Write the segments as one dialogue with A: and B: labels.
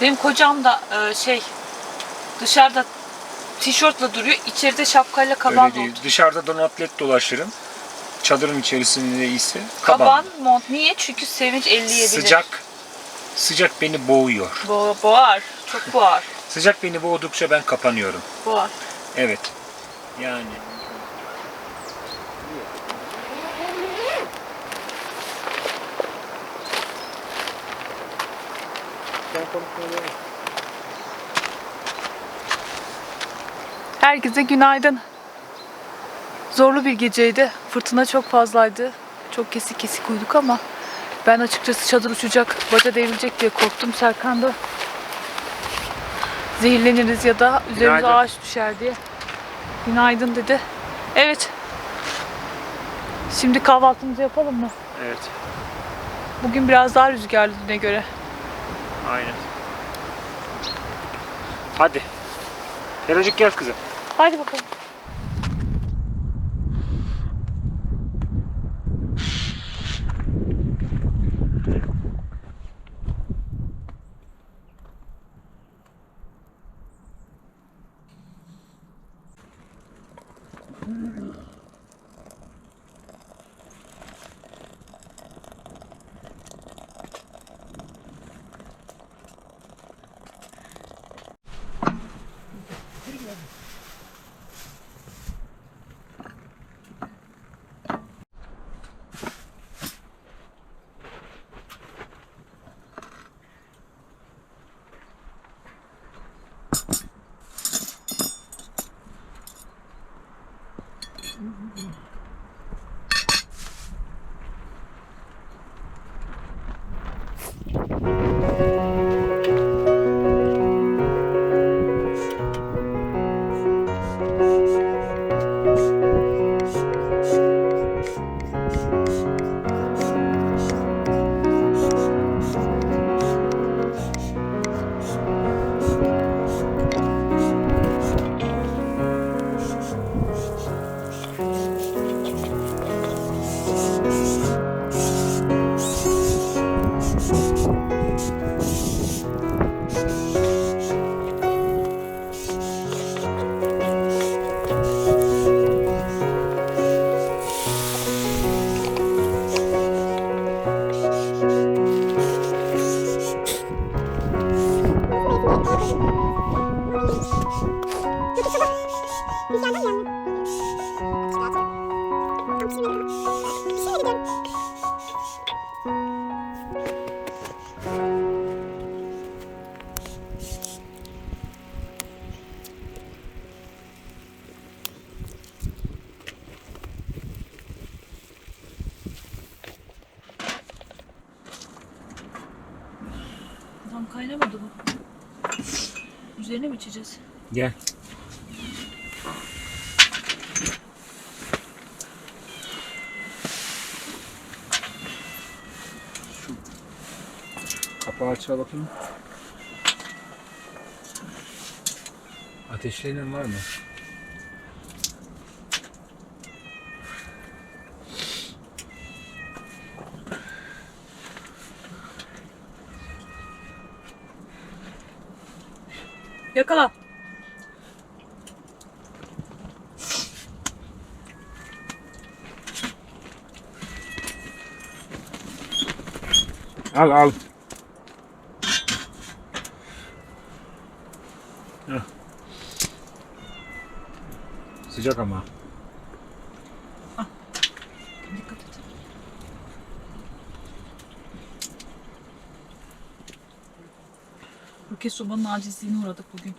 A: Benim kocam da e, şey dışarıda tişörtle duruyor. içeride şapkayla kaban
B: Öyle değil.
A: mont.
B: Dışarıda donatlet dolaşırım. Çadırın içerisinde ise kaban.
A: Kaban mont. Niye? Çünkü sevinç 57'dir.
B: Sıcak. Sıcak beni boğuyor.
A: Bo boğar. Çok boğar.
B: Sıcak beni boğdukça ben kapanıyorum.
A: Boğar.
B: Evet. Yani.
A: Herkese günaydın. Zorlu bir geceydi. Fırtına çok fazlaydı. Çok kesik kesik uyuduk ama ben açıkçası çadır uçacak, baca devrilecek diye korktum. Serkan da zehirleniriz ya da üzerimize
B: Günaydın.
A: ağaç düşer diye. Günaydın dedi. Evet. Şimdi kahvaltımızı yapalım mı?
B: Evet.
A: Bugün biraz daha rüzgarlı düne göre.
B: Aynen. Hadi. Heracık gel kızım.
A: Hadi bakalım.
B: Açar bakayım. Ateşlerin var mı?
A: Yakala.
B: Al al. Sıcak ama.
A: Dikkat et. Ülke sobanın acizliğine uğradık bugün.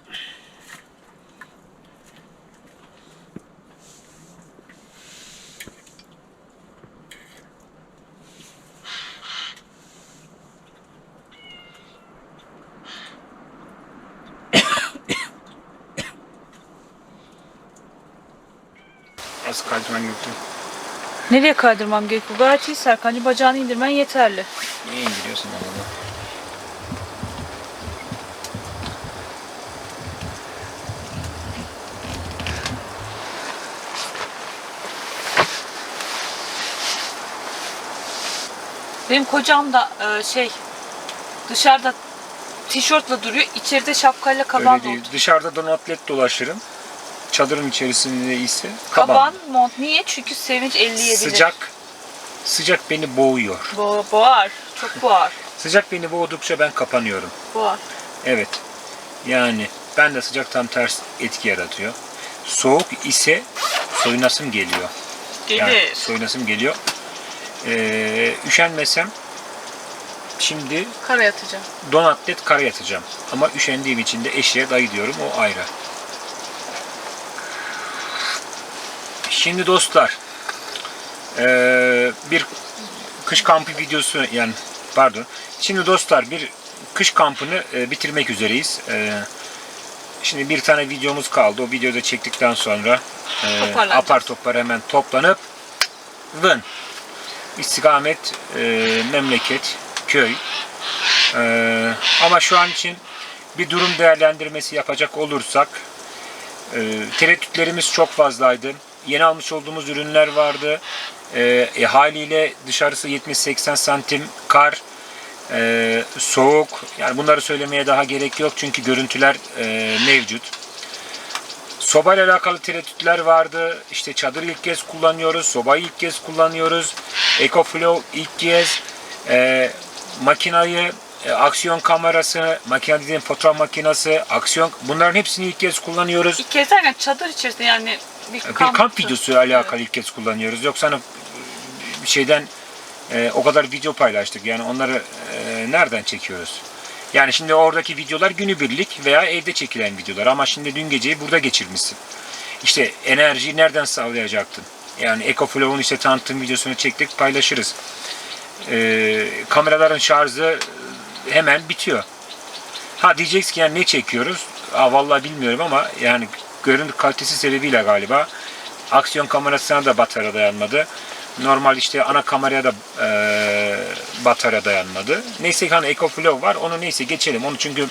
A: Nereye kaydırmam gerekiyor? Gayet iyi Serkan'cı bacağını indirmen yeterli.
B: Niye indiriyorsun adamı?
A: Benim kocam da e, şey dışarıda tişörtle duruyor. İçeride şapkayla kaban
B: Öyle değil. Dışarıda donatlet dolaşırım. Çadırın içerisinde ise kaban.
A: Kaban mont. Niye? Çünkü sevinç 57'dir.
B: Sıcak sıcak beni boğuyor.
A: Bo boğar. Çok boğar.
B: Sıcak beni boğdukça ben kapanıyorum.
A: Boğar.
B: Evet. Yani ben de sıcak tam ters etki yaratıyor. Soğuk ise soyunasım geliyor. Yani
A: Gelir.
B: soyunasım geliyor. Ee, üşenmesem şimdi
A: Kara yatacağım.
B: don atlet kara yatacağım. Ama üşendiğim için de eşeğe dayı diyorum o ayrı. Şimdi dostlar ee, bir kış kampı videosu yani pardon. Şimdi dostlar bir kış kampını e, bitirmek üzereyiz. E, şimdi bir tane videomuz kaldı. O videoda çektikten sonra e, apar topar hemen toplanıp vın istikamet e, memleket köy ama şu an için bir durum değerlendirmesi yapacak olursak e, tereddütlerimiz çok fazlaydı. Yeni almış olduğumuz ürünler vardı. E, e, haliyle dışarısı 70-80 santim kar, e, soğuk. Yani bunları söylemeye daha gerek yok çünkü görüntüler e, mevcut. Sobayla alakalı tereddütler vardı. İşte çadır ilk kez kullanıyoruz, sobayı ilk kez kullanıyoruz. EcoFlow ilk kez, e, makinayı, e, aksiyon kamerası, makine dediğim fotoğraf makinesi, aksiyon bunların hepsini ilk kez kullanıyoruz.
A: İlk kez derken çadır içerisinde yani bir
B: Bir
A: kamp,
B: kamp videosu alakalı ilk kez kullanıyoruz. Yoksa hani bir şeyden e, o kadar video paylaştık. Yani onları e, nereden çekiyoruz? Yani şimdi oradaki videolar günübirlik veya evde çekilen videolar ama şimdi dün geceyi burada geçirmişsin. İşte enerjiyi nereden sağlayacaktın? Yani EcoFlow'un işte tanıtım videosunu çektik paylaşırız. E, kameraların şarjı hemen bitiyor. Ha diyeceksin ki yani ne çekiyoruz? Aa, vallahi bilmiyorum ama yani görüntü kalitesi sebebiyle galiba aksiyon kamerasına da batarya dayanmadı. Normal işte ana kameraya da e, batarya dayanmadı. Neyse ki hani EcoFlow var. Onu neyse geçelim. Onu çünkü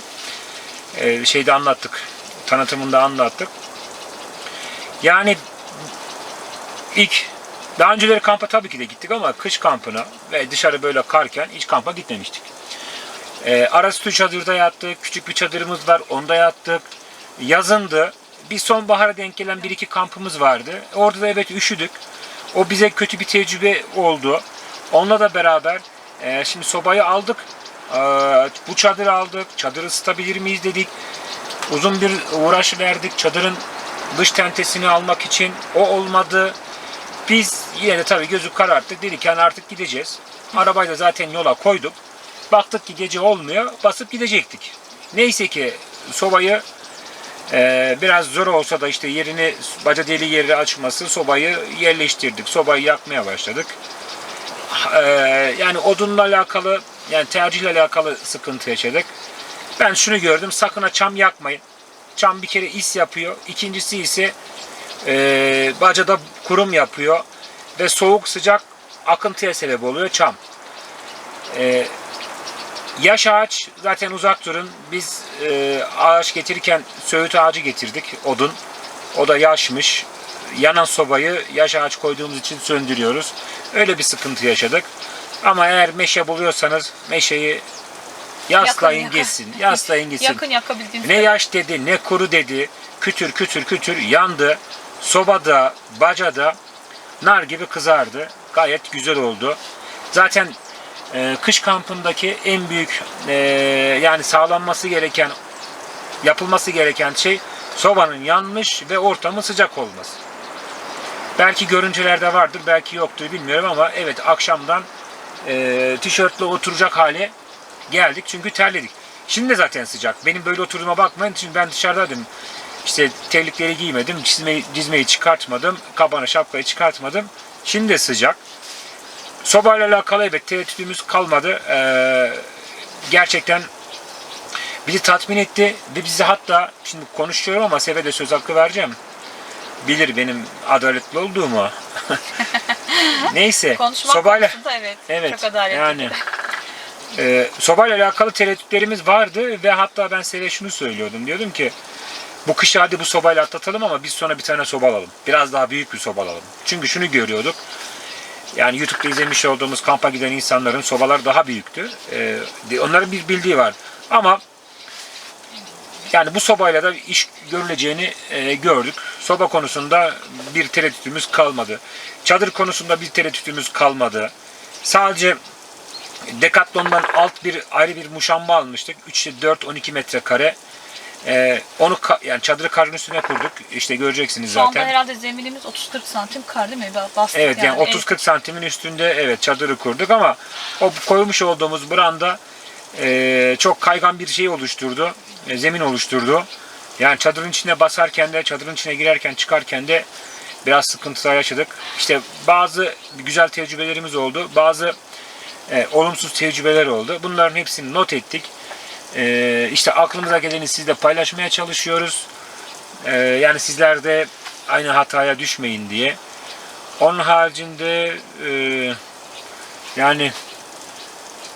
B: e, şeyde anlattık. Tanıtımında anlattık. Yani ilk daha önceleri kampa tabii ki de gittik ama kış kampına ve dışarı böyle karken hiç kampa gitmemiştik. E, Arastu çadırda yattık. Küçük bir çadırımız var. Onda yattık. Yazındı. Bir sonbahara denk gelen bir iki kampımız vardı. Orada da evet üşüdük. O bize kötü bir tecrübe oldu. Onunla da beraber e, şimdi sobayı aldık. E, bu çadırı aldık. Çadırı ısıtabilir miyiz dedik. Uzun bir uğraş verdik. Çadırın dış tentesini almak için. O olmadı. Biz yine de tabii gözü kararttık. Dedik yani artık gideceğiz. Arabayı da zaten yola koyduk. Baktık ki gece olmuyor. Basıp gidecektik. Neyse ki sobayı e, biraz zor olsa da işte yerini baca deli yeri açması sobayı yerleştirdik. Sobayı yakmaya başladık. E, yani odunla alakalı yani tercihle alakalı sıkıntı yaşadık. Ben şunu gördüm. Sakın çam yakmayın. Çam bir kere is yapıyor. İkincisi ise e, bacada kurum yapıyor. Ve soğuk sıcak akıntıya sebep oluyor çam. E, Yaş ağaç zaten uzak durun. Biz e, ağaç getirirken söğüt ağacı getirdik, odun. O da yaşmış. Yanan sobayı yaş ağaç koyduğumuz için söndürüyoruz. Öyle bir sıkıntı yaşadık. Ama eğer meşe buluyorsanız meşeyi yaslayın
A: Yakın,
B: geçsin. Yaslayın gitsin.
A: Yakın yakabildiğiniz
B: Ne yaş dedi, ne kuru dedi. Kütür kütür kütür yandı. Sobada, bacada nar gibi kızardı. Gayet güzel oldu. Zaten e, kış kampındaki en büyük e, yani sağlanması gereken yapılması gereken şey sobanın yanmış ve ortamın sıcak olması. Belki görüntülerde vardır, belki yoktur bilmiyorum ama evet akşamdan e, tişörtle oturacak hale geldik çünkü terledik. Şimdi de zaten sıcak. Benim böyle oturduğuma bakmayın. Şimdi ben dışarıdaydım. İşte terlikleri giymedim. Çizmeyi, dizmeyi çıkartmadım. Kabana şapkayı çıkartmadım. Şimdi de sıcak. Sobayla alakalı evet tereddütümüz kalmadı. Ee, gerçekten bizi tatmin etti ve bizi hatta şimdi konuşuyorum ama Sefe de söz hakkı vereceğim. Bilir benim adaletli olduğumu. Neyse.
A: Konuşmak
B: sobayla
A: evet,
B: Evet.
A: çok adaletli.
B: Yani e, sobayla alakalı tereddütlerimiz vardı ve hatta ben Seve şunu söylüyordum. Diyordum ki bu kışı hadi bu sobayla atlatalım ama biz sonra bir tane soba alalım. Biraz daha büyük bir soba alalım. Çünkü şunu görüyorduk. Yani YouTube'da izlemiş olduğumuz kampa giden insanların sobalar daha büyüktü. E, onların bir bildiği var. Ama Yani bu sobayla da iş görüleceğini e, gördük. Soba konusunda bir tereddütümüz kalmadı. Çadır konusunda bir tereddütümüz kalmadı. Sadece Decathlon'dan alt bir ayrı bir muşamba almıştık. 3'te 4 12 metrekare. E, onu yani çadırı karın üstüne kurduk. İşte göreceksiniz
A: Şu anda
B: zaten.
A: herhalde zeminimiz 30-40 santim kar değil mi? Bastık
B: Evet yani
A: En-
B: 30-40 santimin üstünde evet çadırı kurduk ama o koymuş olduğumuz branda e, çok kaygan bir şey oluşturdu. e, zemin oluşturdu. Yani çadırın içine basarken de çadırın içine girerken çıkarken de biraz sıkıntılar yaşadık. İşte bazı güzel tecrübelerimiz oldu. Bazı e, olumsuz tecrübeler oldu. Bunların hepsini not ettik. E, işte aklımıza geleni sizle paylaşmaya çalışıyoruz. E, yani sizler de aynı hataya düşmeyin diye. Onun haricinde e, yani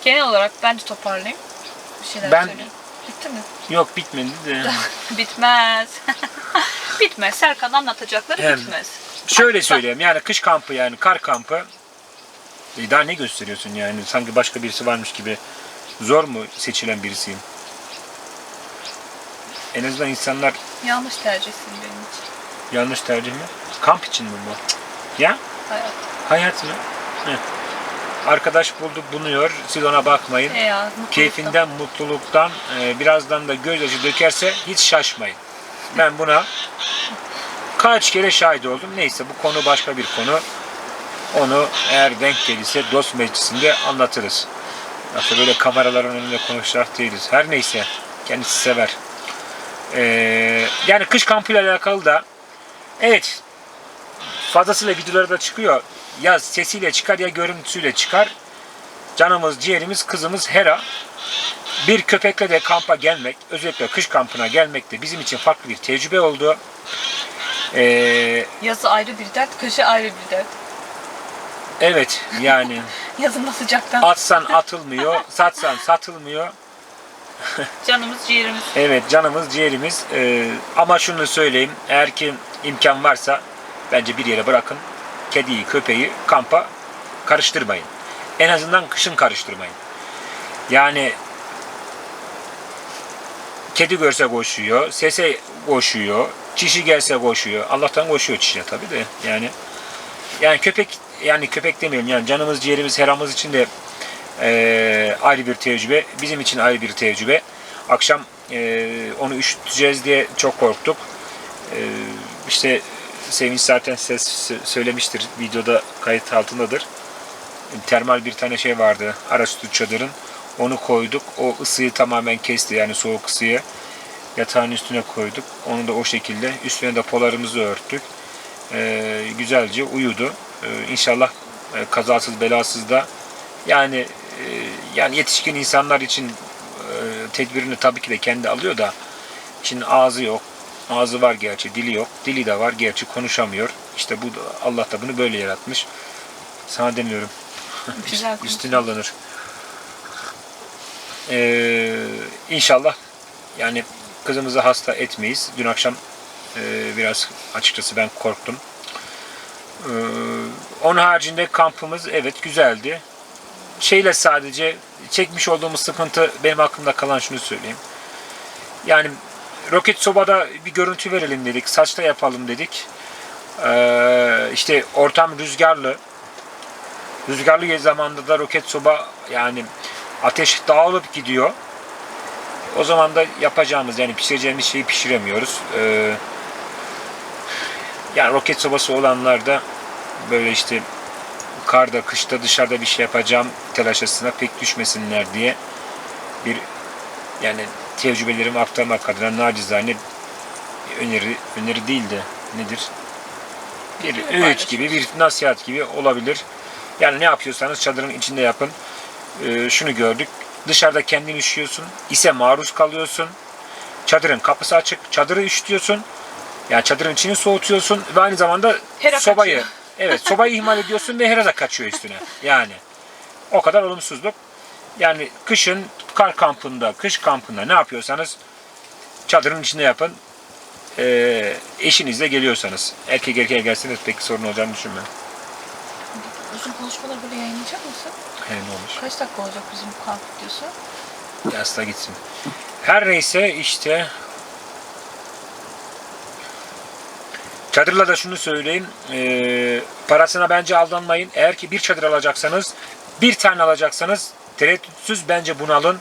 A: Genel olarak bence toparlayayım. Bir şeyler
B: Ben-
A: söyleyeyim. Bitti mi?
B: yok bitmedi de.
A: Bitmez. bitmez. Serkan anlatacakları
B: Hem-
A: bitmez.
B: Şöyle söyleyeyim yani kış kampı yani kar kampı e, daha ne gösteriyorsun yani sanki başka birisi varmış gibi zor mu seçilen birisiyim? En azından insanlar
A: Yanlış tercihsin benim için.
B: yanlış tercih mi? Kamp için mi bu? Ya
A: Hayat.
B: hayat mı? Heh. Arkadaş buldu bunuyor. Siz ona bakmayın.
A: E ya, mutluluktan.
B: keyfinden, mutluluktan e, birazdan da gözyaşı dökerse hiç şaşmayın. Ben buna kaç kere şahit oldum. Neyse bu konu başka bir konu. Onu eğer denk gelirse dost meclisinde anlatırız. Yoksa böyle kameraların önünde konuşacak değiliz. Her neyse kendisi sever. E, yani kış kampıyla alakalı da evet fazlasıyla videoları da çıkıyor. Ya sesiyle çıkar ya görüntüsüyle çıkar canımız, ciğerimiz, kızımız Hera bir köpekle de kampa gelmek, özellikle kış kampına gelmek de bizim için farklı bir tecrübe oldu. Ee,
A: Yazı ayrı bir dert, kışı ayrı bir dert.
B: Evet yani
A: Yazın da sıcaktan
B: atsan atılmıyor, satsan satılmıyor.
A: canımız ciğerimiz.
B: Evet canımız, ciğerimiz. Ee, ama şunu söyleyeyim, eğer ki imkan varsa bence bir yere bırakın. Kediyi, köpeği kampa karıştırmayın. En azından kışın karıştırmayın. Yani kedi görse koşuyor, sese koşuyor, çişi gelse koşuyor. Allah'tan koşuyor çişe tabii de yani. Yani köpek yani köpek demeyelim yani canımız ciğerimiz heramız için de eee, ayrı bir tecrübe. Bizim için ayrı bir tecrübe. Akşam eee, onu üşüteceğiz diye çok korktuk. Eee işte Sevinç zaten ses söylemiştir. Videoda kayıt altındadır. Termal bir tane şey vardı. Araçüstü çadırın. Onu koyduk. O ısıyı tamamen kesti. Yani soğuk ısıyı. Yatağın üstüne koyduk. Onu da o şekilde. Üstüne de polarımızı örttük. Ee, güzelce uyudu. Ee, inşallah e, kazasız belasız da yani e, yani yetişkin insanlar için e, tedbirini tabii ki de kendi alıyor da şimdi ağzı yok. Ağzı var gerçi, dili yok. Dili de var gerçi konuşamıyor. İşte bu Allah da bunu böyle yaratmış. Sana demiyorum.
A: Güzel
B: Üstüne alınır. Ee, inşallah yani kızımızı hasta etmeyiz. Dün akşam e, biraz açıkçası ben korktum. Ee, onun haricinde kampımız evet güzeldi. Şeyle sadece çekmiş olduğumuz sıkıntı benim aklımda kalan şunu söyleyeyim. Yani roket sobada bir görüntü verelim dedik. Saçta yapalım dedik. Ee, işte ortam rüzgarlı. Rüzgarlı zamanda da roket soba yani ateş dağılıp gidiyor. O zaman da yapacağımız yani pişireceğimiz şeyi pişiremiyoruz. Ee, yani roket sobası olanlar da böyle işte karda, kışta dışarıda bir şey yapacağım telaşesine pek düşmesinler diye bir yani tecrübelerimi aktarmak adına nacizane öneri, öneri değil de nedir? Bir öğüt gibi, bir nasihat gibi olabilir. Yani ne yapıyorsanız çadırın içinde yapın. Ee, şunu gördük. Dışarıda kendin üşüyorsun. ise maruz kalıyorsun. Çadırın kapısı açık. Çadırı üşütüyorsun. Yani çadırın içini soğutuyorsun ve aynı zamanda
A: Hera
B: sobayı
A: kaçıyor.
B: evet sobayı ihmal ediyorsun ve hera da kaçıyor üstüne. Yani o kadar olumsuzluk. Yani kışın kar kampında, kış kampında ne yapıyorsanız çadırın içinde yapın. Ee, eşinizle geliyorsanız. Erkek erkeğe gelseniz pek sorun olacağını düşünmüyorum.
A: Uzun konuşmaları böyle yayınlayacak mısın?
B: He ne olur.
A: Kaç dakika olacak bizim kamp videosu?
B: Yasla gitsin. Her neyse işte Çadırla da şunu söyleyeyim. eee, parasına bence aldanmayın. Eğer ki bir çadır alacaksanız, bir tane alacaksanız tereddütsüz bence bunu alın.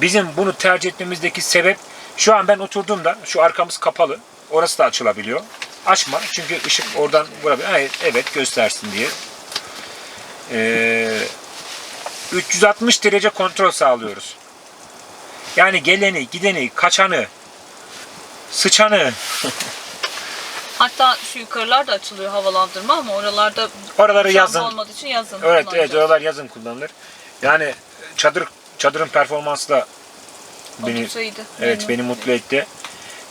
B: Bizim bunu tercih etmemizdeki sebep şu an ben oturduğumda şu arkamız kapalı. Orası da açılabiliyor. Açma çünkü ışık oradan vurabilir. Evet, evet göstersin diye. Eee 360 derece kontrol sağlıyoruz. Yani geleni, gideni, kaçanı, sıçanı,
A: Hatta şu yukarılar da açılıyor havalandırma ama oralarda
B: Oraları yazın.
A: olmadığı için yazın.
B: Evet, evet,
A: kullanacağız.
B: oralar yazın kullanılır. Yani çadır çadırın performansı da beni
A: Oldukça iyiydi.
B: evet beni mutlu etti.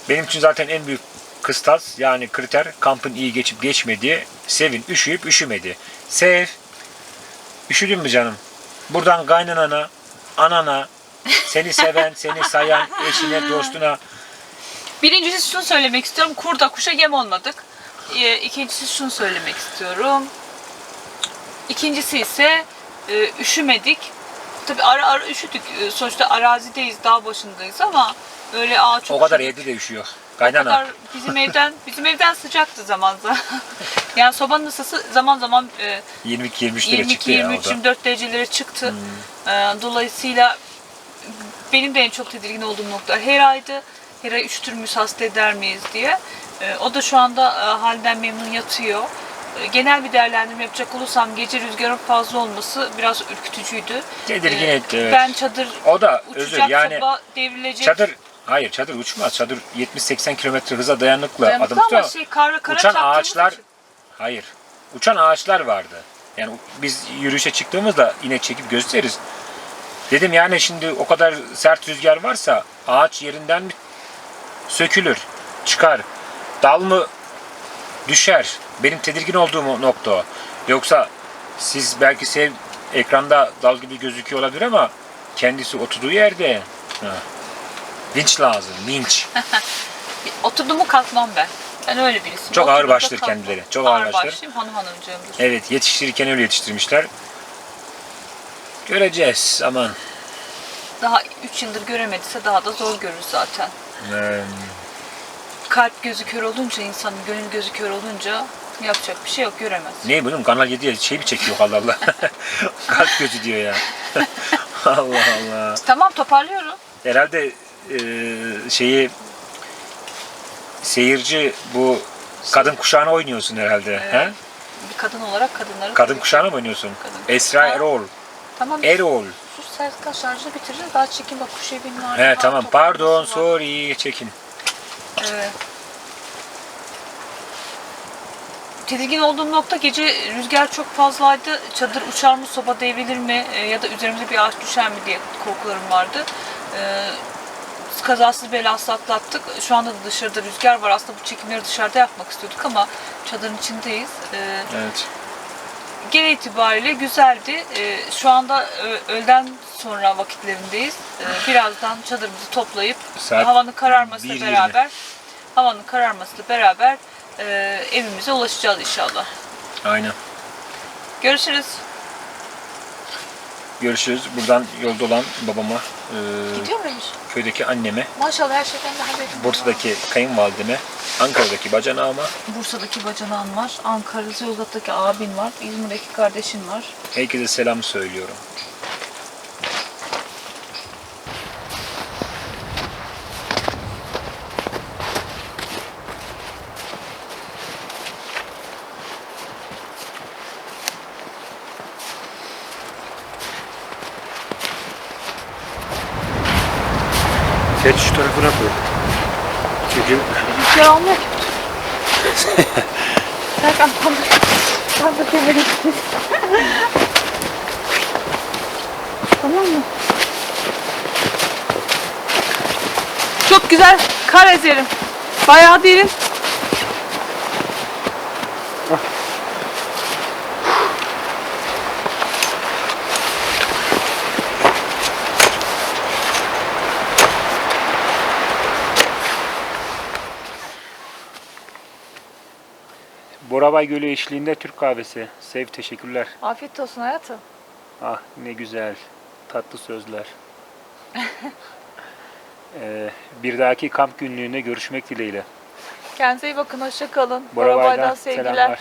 B: Benim için zaten en büyük kıstas yani kriter kampın iyi geçip geçmediği, sevin üşüyüp üşümedi. Sev. Üşüdün mü canım? Buradan kaynanana, anana, seni seven, seni sayan, eşine, dostuna
A: Birincisi şunu söylemek istiyorum. Kurda kuşa yem olmadık. Ee, İkincisi şunu söylemek istiyorum. İkincisi ise e, üşümedik. Tabii ara ara üşüdük. E, Sonuçta arazideyiz, dağ başındayız ama öyle aa çok
B: o kadar
A: üşüdük.
B: evde de üşüyor.
A: O
B: Kaynana.
A: kadar bizim evden bizim evden sıcaktı zaman zaman. yani sobanın ısısı zaman zaman e,
B: 22-23 lira
A: 22
B: çıktı ya
A: 23
B: o da.
A: 24 derecelere çıktı.
B: Hmm.
A: Ee, dolayısıyla benim de en çok tedirgin olduğum nokta Hera'yı üşütür müyüz, hasta eder miyiz diye. Ee, o da şu anda e, halinden memnun yatıyor. Ee, genel bir değerlendirme yapacak olursam gece rüzgarın fazla olması biraz ürkütücüydü.
B: Tedirgin
A: Ee,
B: etti, evet.
A: Ben çadır
B: O da
A: uçacak,
B: özür yani
A: devrilecek.
B: çadır hayır çadır uçmaz. Çadır 70-80 kilometre hıza dayanıklı
A: Dayanıklı
B: adım
A: ama şey kara kara
B: Uçan ağaçlar
A: için.
B: hayır. Uçan ağaçlar vardı. Yani biz yürüyüşe çıktığımızda inek çekip gösteririz. Dedim yani şimdi o kadar sert rüzgar varsa ağaç yerinden mi sökülür, çıkar. Dal mı düşer. Benim tedirgin olduğum nokta o. Yoksa siz belki sev ekranda dal gibi gözüküyor olabilir ama kendisi oturduğu yerde. Ha. Vinç lazım, vinç.
A: Oturduğumu kalkmam ben. Ben öyle birisiyim.
B: Çok ağır
A: kalkmam.
B: kendileri, çok ağır
A: başlıyım, hanım hanımcığımdır.
B: Evet yetiştirirken öyle yetiştirmişler. Göreceğiz aman.
A: Daha 3 yıldır göremediyse daha da zor görür zaten.
B: Ee,
A: Kalp gözü kör olunca insanın gönül gözü kör olunca yapacak bir şey yok göremez.
B: ne bunun Kanal 7'ye şey mi çekiyor Allah Allah. Kalp gözü diyor ya. Allah Allah.
A: Tamam toparlıyorum.
B: Herhalde e, şeyi seyirci bu kadın kuşağına oynuyorsun herhalde.
A: Evet.
B: He?
A: Bir kadın olarak kadınları...
B: Kadın kuşağına mı oynuyorsun?
A: Kadın.
B: Esra
A: Ha.
B: Erol.
A: Tamam.
B: Erol.
A: Sus Serkan şarjını. Daha çekin bak kuş evin var. Daha
B: tamam pardon sorry çekin.
A: Evet. Tedirgin olduğum nokta gece rüzgar çok fazlaydı. Çadır uçar mı, soba devrilir mi e, ya da üzerimize bir ağaç düşer mi diye korkularım vardı. E, kazasız belasız atlattık. Şu anda da dışarıda rüzgar var. Aslında bu çekimleri dışarıda yapmak istiyorduk ama çadırın içindeyiz. E,
B: Evet.
A: Genel itibariyle güzeldi. E, şu anda ö- öğleden sonra vakitlerindeyiz. E, birazdan çadırımızı toplayıp
B: Saat
A: havanın kararmasıyla
B: 1.20.
A: beraber havanın kararmasıyla beraber e, evimize ulaşacağız inşallah.
B: Aynen.
A: Görüşürüz.
B: Görüşürüz. Buradan yolda olan babama, e,
A: Gidiyor muymuş?
B: köydeki anneme,
A: Maşallah her şeyden de haberim var.
B: Bursa'daki kayınvalideme, Ankara'daki bacanağıma,
A: Bursa'daki bacanağın var. Ankara, Zeyozat'taki abin var. İzmir'deki kardeşin var.
B: herkese selam söylüyorum. Geç şu tarafına koy. Çünkü
A: Rüzgar almıyor ki. Serkan tam da tam da tebrik Tamam mı? Çok güzel kar ezerim. Bayağı derin.
B: Borabay Gölü eşliğinde Türk kahvesi. Sev teşekkürler.
A: Afiyet olsun hayatım.
B: Ah ne güzel. Tatlı sözler. Ee, bir dahaki kamp günlüğünde görüşmek dileğiyle.
A: Kendinize iyi bakın. Hoşça kalın. Sevgiler.
B: selamlar.